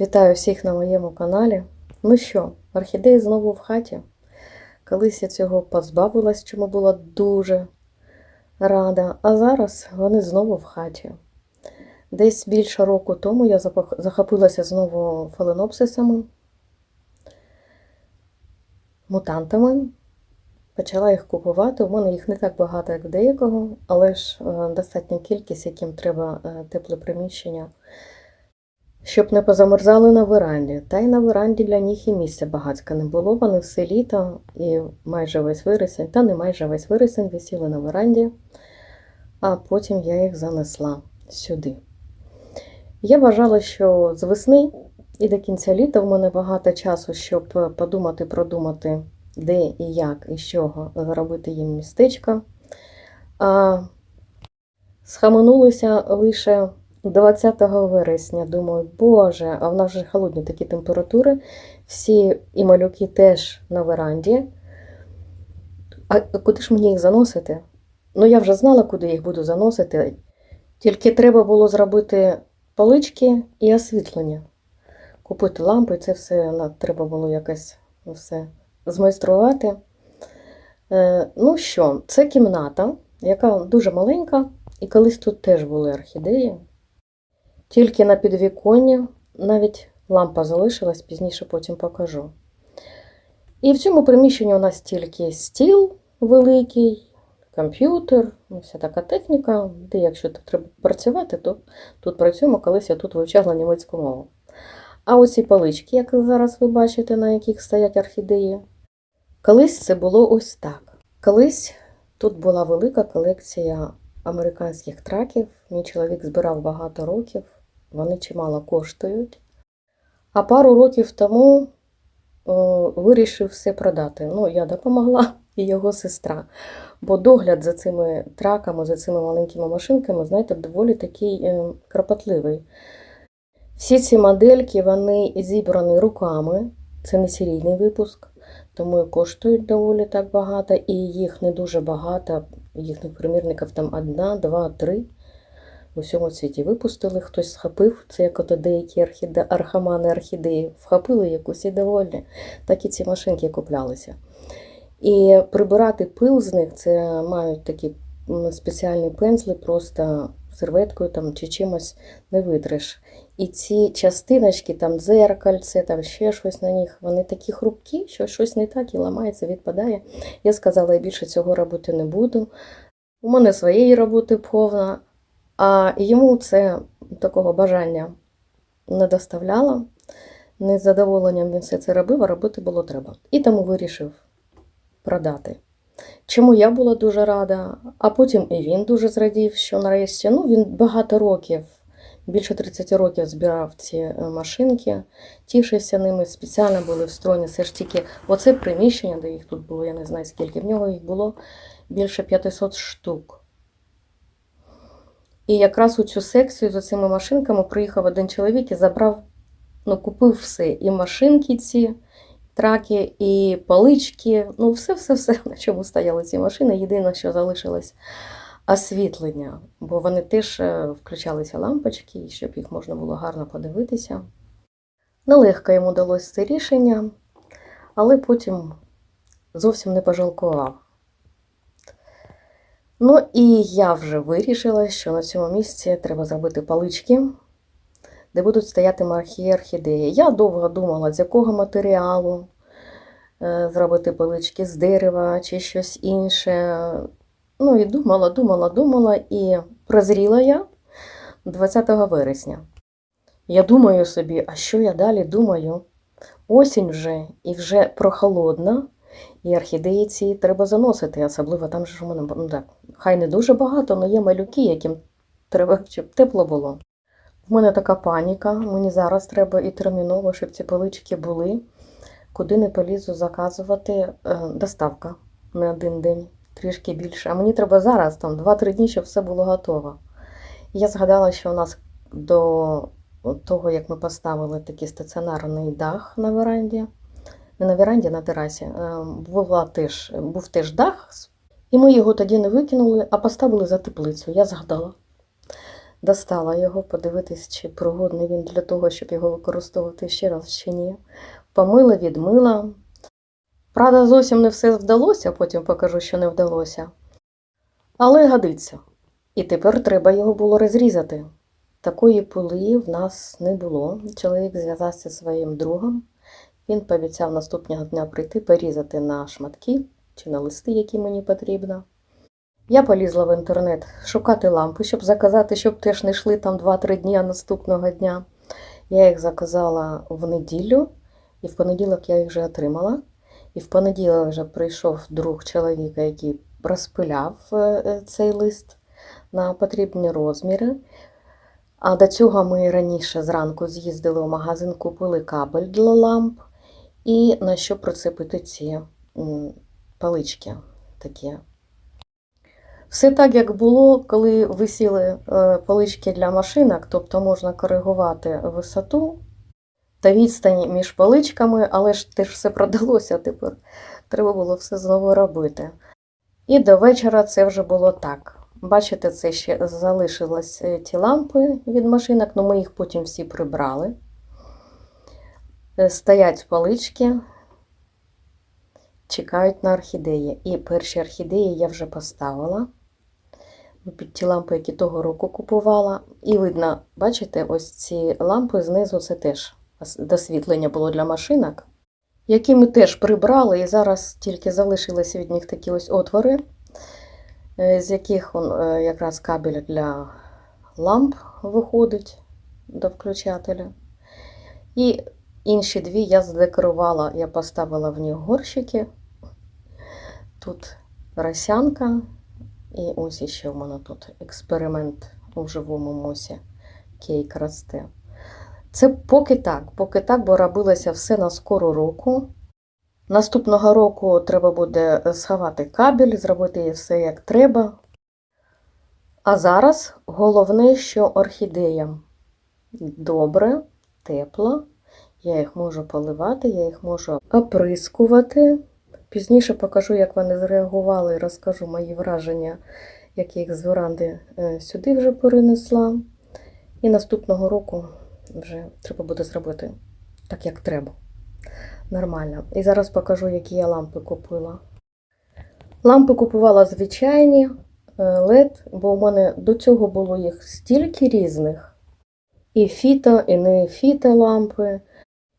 Вітаю всіх на моєму каналі. Ну що, орхідеї знову в хаті. Колись я цього позбавилась, чому була дуже рада. А зараз вони знову в хаті. Десь більше року тому я захопилася знову фаленопсисами, мутантами. Почала їх купувати. У мене їх не так багато, як в деякого, але ж е, достатня кількість, яким треба е, тепле приміщення щоб не позамерзали на веранді. Та й на веранді для них і місця багатька не було. Вони все літо і майже весь вересень, та не майже весь вересень висіли на веранді, а потім я їх занесла сюди. Я вважала, що з весни і до кінця літа в мене багато часу, щоб подумати, продумати, де і як, і з чого зробити їм містечко. А схаменулися лише 20 вересня. Думаю, боже, а в нас вже холодні такі температури. Всі і малюки теж на веранді. А куди ж мені їх заносити? Ну, я вже знала, куди їх буду заносити. Тільки треба було зробити полички і освітлення. Купити лампи, це все треба було якось все змайструвати. Е, ну що, це кімната, яка дуже маленька, і колись тут теж були орхідеї. Тільки на підвіконня, навіть лампа залишилась, пізніше потім покажу. І в цьому приміщенні у нас тільки стіл великий, комп'ютер, ну, вся така техніка, де якщо треба працювати, то тут працюємо, колись я тут вивчала німецьку мову. А оці палички, як зараз ви бачите, на яких стоять орхідеї, колись це було ось так. Колись тут була велика колекція американських траків. Мій чоловік збирав багато років, вони чимало коштують. А пару років тому о, вирішив все продати. Ну, я допомогла і його сестра. Бо догляд за цими траками, за цими маленькими машинками, знаєте, доволі такий е, кропотливий. Всі ці модельки вони зібрані руками, це не серійний випуск, тому і коштують доволі так багато, і їх не дуже багато, їхніх примірників там одна, два, три. У всьому світі випустили, хтось схопив, це як ото деякі орхіде... архамани орхідеї, вхопили якусь і довольні. Так і ці машинки куплялися. І прибирати пил з них це мають такі спеціальні пензли, просто серветкою там, чи чимось не витриш. І ці частиночки, там дзеркальце, там ще щось на них, вони такі хрупкі, що щось не так і ламається, відпадає. Я сказала, я більше цього робити не буду. У мене своєї роботи повна, а йому це такого бажання не доставляло. Не задоволенням він все це робив, а робити було треба. І тому вирішив продати. Чому я була дуже рада, а потім і він дуже зрадів, що нарешті ну, він багато років, більше 30 років збирав ці е, машинки, тішився ними, спеціально були встроєні. Все ж тільки оце приміщення, де їх тут було, я не знаю скільки, в нього їх було більше 500 штук. І якраз у цю секцію з цими машинками приїхав один чоловік і забрав, ну, купив все. І машинки ці, траки, і палички, ну, все-все-все, на чому стояли ці машини. Єдине, що залишилось освітлення, бо вони теж е, включалися лампочки, щоб їх можна було гарно подивитися. Нелегко йому далось це рішення, але потім зовсім не пожалкував. Ну і я вже вирішила, що на цьому місці треба зробити палички, де будуть стояти мархи орхідеї. Я довго думала, з якого матеріалу е, зробити палички з дерева чи щось інше. Ну і думала, думала, думала, і прозріла я 20 вересня. Я думаю собі, а що я далі думаю? Осінь вже і вже прохолодна, і орхідеї ці треба заносити, особливо там ж у мене ну, так, хай не дуже багато, але є малюки, яким треба, щоб тепло було. В мене така паніка, мені зараз треба і терміново, щоб ці полички були. Куди не полізу заказувати е, доставка на один день, трішки більше. А мені треба зараз, там 2-3 дні, щоб все було готово. Я згадала, що у нас до того, як ми поставили такий стаціонарний дах на веранді, не на веранді, на терасі, е, була теж, був теж дах, і ми його тоді не викинули, а поставили за теплицю. Я згадала. Достала його, подивитись, чи пригодний він для того, щоб його використовувати ще раз чи ні. Помила, відмила. Правда, зовсім не все вдалося, потім покажу, що не вдалося. Але годиться. І тепер треба його було розрізати. Такої пили в нас не було. Чоловік зв'язався зі своїм другом. Він пообіцяв наступного дня прийти порізати на шматки чи на листи, які мені потрібно. Я полізла в інтернет шукати лампи, щоб заказати, щоб теж не йшли там 2-3 дні наступного дня. Я їх заказала в неділю, і в понеділок я їх вже отримала. І в понеділок вже прийшов друг чоловіка, який розпиляв е, цей лист на потрібні розміри. А до цього ми раніше зранку з'їздили в магазин, купили кабель для ламп і на що прицепити ці палички такі. Все так, як було, коли висіли е, палички для машинок, тобто можна коригувати висоту та відстань між паличками, але ж теж все продалося тепер. Треба було все знову робити. І до вечора це вже було так. Бачите, це ще залишились е, ті лампи від машинок, але ми їх потім всі прибрали. Е, Стоять палички, чекають на орхідеї. І перші орхідеї я вже поставила. Під ті лампи, які того року купувала. І видно, бачите, ось ці лампи знизу це теж досвітлення було для машинок, які ми теж прибрали, і зараз тільки залишилися від них такі ось отвори, е, з яких е, якраз кабель для ламп виходить до включателя. І інші дві я задекорувала, я поставила в них горщики. Тут росянка. І ось іще в мене тут експеримент у живому мосі кейк росте. Це поки так, поки так, бо робилося все на скору року. Наступного року треба буде сховати кабель, зробити все як треба. А зараз головне, що орхідеям добре, тепло. Я їх можу поливати, я їх можу оприскувати. Пізніше покажу, як вони зреагували, і розкажу мої враження, як я їх з веранди е, сюди вже перенесла. І наступного року вже треба буде зробити так, як треба. Нормально. І зараз покажу, які я лампи купила. Лампи купувала звичайні LED, бо у мене до цього було їх стільки різних. І фіто, і не фіто лампи,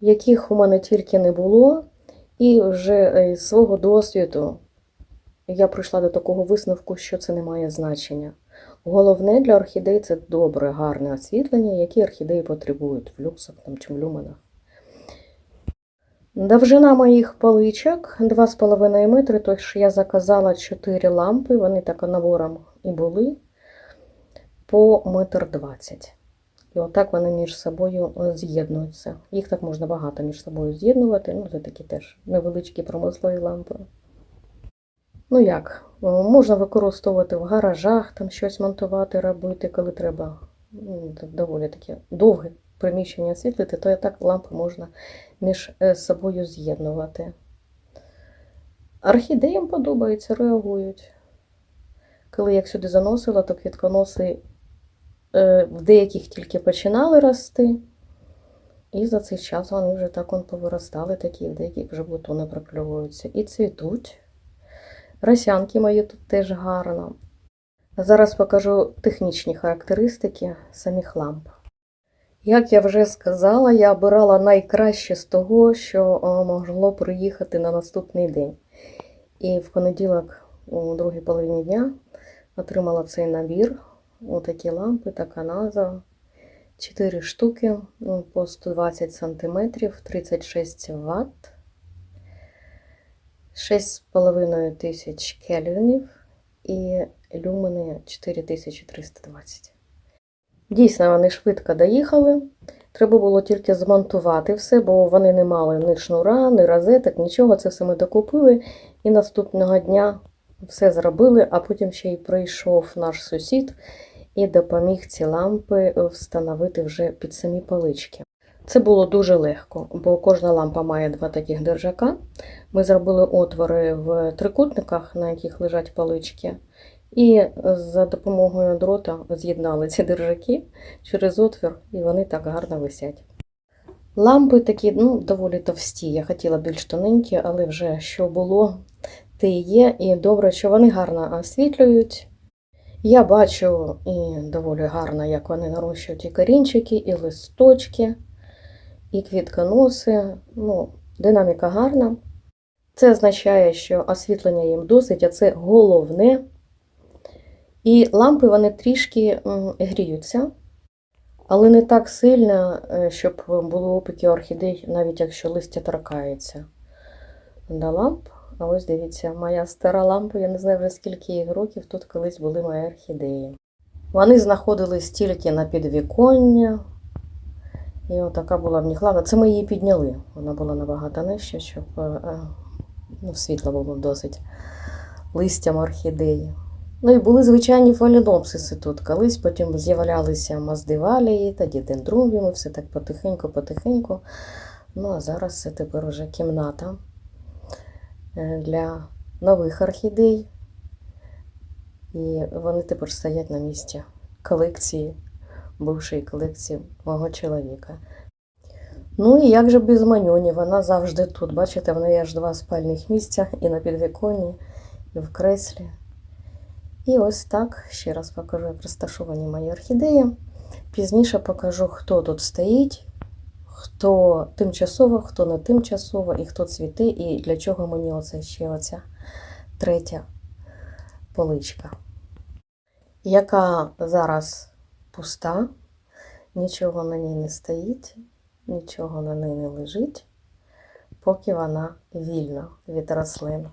яких у мене тільки не було. І вже з свого досвіду я прийшла до такого висновку, що це не має значення. Головне для орхідей це добре, гарне освітлення, які орхідеї потребують в люксах там, чи в люменах. Довжина моїх паличок 2,5 метри, тож я заказала 4 лампи, вони так набором і були по 1,20 м. І отак вони між собою з'єднуються. Їх так можна багато між собою з'єднувати. Ну, це такі теж невеличкі промислові лампи. Ну як, можна використовувати в гаражах, там щось монтувати, робити, коли треба доволі таке довге приміщення освітлити, то і так лампи можна між собою з'єднувати. Орхідеям подобається, реагують. Коли я їх сюди заносила, то квітконоси в деяких тільки починали рости, і за цей час вони вже так он повиростали, такі, в деяких вже бутони прокльовуються і цвітуть. Росянки мої тут теж гарно. Зараз покажу технічні характеристики самих ламп. Як я вже сказала, я обирала найкраще з того, що могло приїхати на наступний день. І в понеділок, у другій половині дня, отримала цей набір. Отакі лампи, така назва. 4 штуки ну, по 120 см, 36 Вт, 6,5 тисяч кельвінів і люмени 4320. Дійсно, вони швидко доїхали. Треба було тільки змонтувати все, бо вони не мали ні шнура, ні розеток, нічого. Це все ми докупили. І наступного дня все зробили, а потім ще й прийшов наш сусід і допоміг ці лампи встановити вже під самі палички. Це було дуже легко, бо кожна лампа має два таких держака. Ми зробили отвори в трикутниках, на яких лежать палички, І за допомогою дрота з'єднали ці держаки через отвір, і вони так гарно висять. Лампи такі, ну, доволі товсті. Я хотіла більш тоненькі, але вже що було, те є. І добре, що вони гарно освітлюють. Я бачу і доволі гарно, як вони нарощують і корінчики, і листочки, і квітконоси. Ну, динаміка гарна. Це означає, що освітлення їм досить, а це головне. І лампи вони трішки гріються, але не так сильно, е, щоб було опіки орхідей, навіть якщо листя торкається до ламп. А ось дивіться, моя стара лампа, я не знаю вже скільки їй років, тут колись були мої орхідеї. Вони знаходились тільки на підвіконня. І отака була в них лава. Це ми її підняли. Вона була набагато нижча, щоб е, е, ну, світло було досить листям орхідеї. Ну і були звичайні фалінопсиси тут. Колись потім з'являлися маздивалії, тоді дендруміуми, все так потихеньку-потихеньку. Ну а зараз це тепер уже кімната для нових орхідей. І вони тепер стоять на місці колекції, бувшої колекції мого чоловіка. Ну і як же без маньоні, вона завжди тут. Бачите, в неї аж два спальних місця і на підвіконні, і в креслі. І ось так, ще раз покажу, як розташовані мої орхідеї. Пізніше покажу, хто тут стоїть, хто тимчасово, хто не тимчасово, і хто цвіте, і для чого мені оце ще оця третя поличка, яка зараз пуста, нічого на ній не стоїть, нічого на ній не лежить, поки вона вільна від рослин.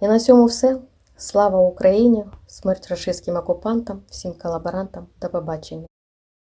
І на цьому все. Слава Україні! Смерть рашистським окупантам, всім колаборантам. До побачення!